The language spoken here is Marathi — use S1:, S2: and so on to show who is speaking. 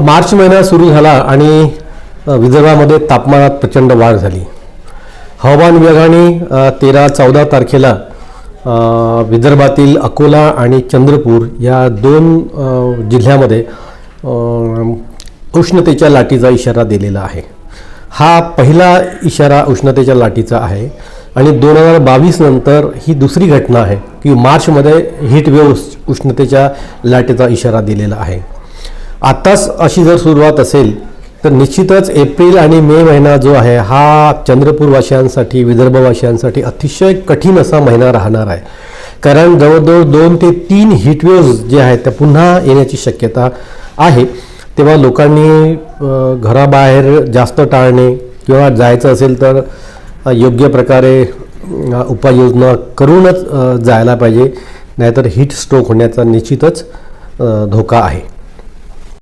S1: मार्च महिना सुरू झाला आणि विदर्भामध्ये तापमानात प्रचंड वाढ झाली. हवामान विभागाने तेरा चौदा तारखेला विदर्भातील अकोला आणि चंद्रपूर या दोन जिल्ह्यामध्ये उष्णतेच्या लाटीचा इशारा दिलेला आहे. हा पहिला इशारा उष्णतेच्या लाटीचा आहे आणि दोन हजार बावीस नंतर ही दुसरी घटना आहे की मार्चमध्ये हीट वेव्ह उष्णतेच्या लाटेचा इशारा दिलेला आहे. आत्ताच अशी जर सुरुवात असेल तर निश्चितच एप्रिल आणि मे महिना जो आहे हा चंद्रपूरवासियांसाठी विदर्भवासियांसाठी अतिशय कठीण असा महिना राहणार आहे. कारण जवळजवळ दोन ते तीन हिटवेव्ज जे आहेत त्या पुन्हा येण्याची शक्यता आहे. तेव्हा लोकांनी घराबाहेर जास्त टाळणे किंवा जायचं असेल तर योग्य प्रकारे उपाययोजना करूनच जायला पाहिजे. नाहीतर हीट स्ट्रोक होण्याचा निश्चितच धोका आहे.